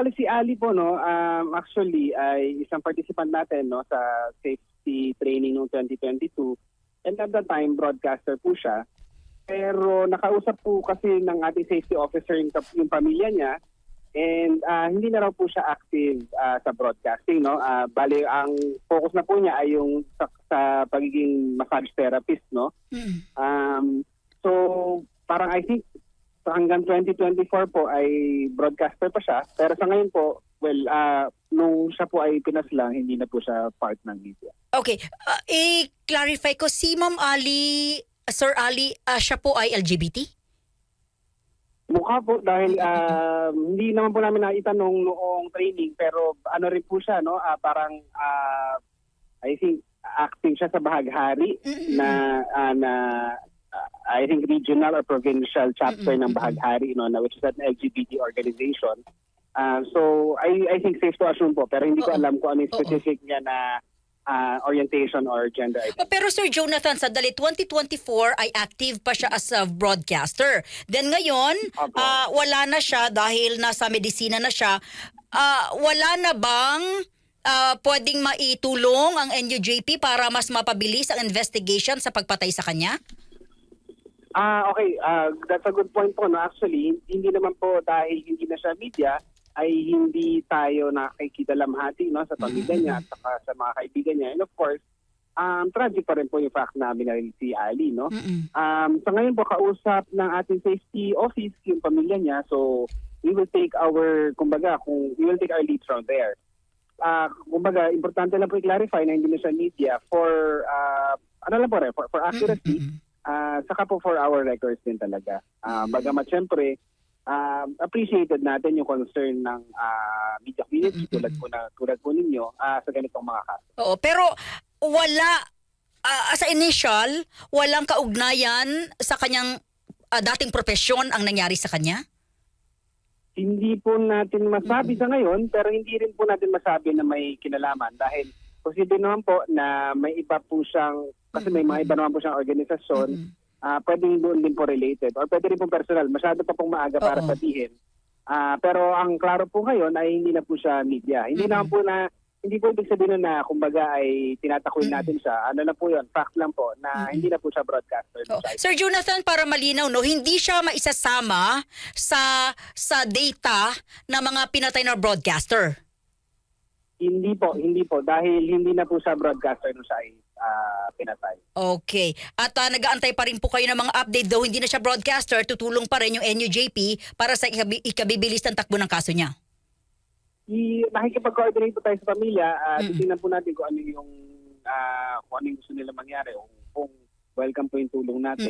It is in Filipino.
bali si Ali po no, um, actually ay isang participant natin no sa safety training noong 2022. And at that time broadcaster po siya. Pero nakausap po kasi ng ating safety officer yung, yung pamilya niya and ah, hindi na raw po siya active ah, sa broadcasting no. Ah, bali ang focus na po niya ay yung sa, sa pagiging massage therapist no. Mm. Um, so, parang I think so hanggang 2024 po ay broadcaster pa siya. Pero sa ngayon po, well, ah nung siya po ay pinaslang, hindi na po siya part ng media. Okay, ah, i-clarify ko si Ma'am Ali, Sir Ali, ah, siya po ay LGBT? Mukha po dahil ah, hindi naman po namin naitanong noong training pero ano rin po siya no ah, parang ah, I think acting siya sa bahaghari Mm-mm. na ah, na I think regional or provincial chapter Mm-mm, ng Bahaghari no na which is an LGBT organization. Ah, so I I think safe to assume po pero hindi ko alam kung ano yung Oo. specific niya na ah, orientation or gender identity. Oh, Pero Sir Jonathan, sa dali 2024 ay active pa siya as a broadcaster. Then ngayon, ah, wala na siya dahil nasa medisina na siya. Ah, wala na bang ah, pwedeng maitulong ang NUJP para mas mapabilis ang investigation sa pagpatay sa kanya? Ah, okay. Ah, that's a good point po. No? Actually, hindi naman po dahil hindi na siya media, ay hindi tayo nakikita lamhati no, sa pamilya niya at saka sa mga kaibigan niya. And of course, um, tragic pa rin po yung fact na binaril si Ali. No? Mm-mm. Um, sa ngayon po, kausap ng ating safety office yung pamilya niya. So, we will take our, kumbaga, kung, we will take our lead from there. Ah, kumbaga, importante lang po i-clarify na hindi na siya media for, ah, ano lang po rin, for, for accuracy. Mm-mm. Ah, saka po for our records din talaga. Ah, bagamat syempre, um, appreciated natin yung concern ng ah, media community Mm-mm. tulad po na tulad po ninyo ah, sa ganitong mga kaso. Oo, pero wala ah, sa initial, walang kaugnayan sa kanyang ah, dating profesyon ang nangyari sa kanya? Hindi po natin masabi sa ngayon, pero hindi rin po natin masabi na may kinalaman dahil posible naman po na may iba po siyang, kasi may mga iba naman po siyang organisasyon, Mm-mm. ah pwedeng doon din po related or pwede rin po personal. Masyado pa pong maaga para Oo. sabihin. Ah, pero ang klaro po ngayon ay hindi na po siya media. Hindi Mm-mm. naman po na hindi po ibig sabihin na kumbaga ay tinatakwil Mm-mm. natin siya. Ano na po yun, fact lang po na Mm-mm. hindi na po siya broadcaster. Oo. Sir Jonathan, para malinaw, no, hindi siya maisasama sa sa data ng mga pinatay na broadcaster. Hindi po, hindi po. Dahil hindi na po siya broadcaster nung siya ay ah, pinatay. Okay. At uh, nag-aantay pa rin po kayo ng mga update daw hindi na siya broadcaster, tutulong pa rin yung NUJP para sa ikabi- ikabibilis ng takbo ng kaso niya. I, nakikipag-coordinate po tayo sa pamilya. Uh, Mm-mm. Titingnan po natin kung ano yung ah, kung ano yung gusto nila mangyari o kung welcome po yung tulong natin.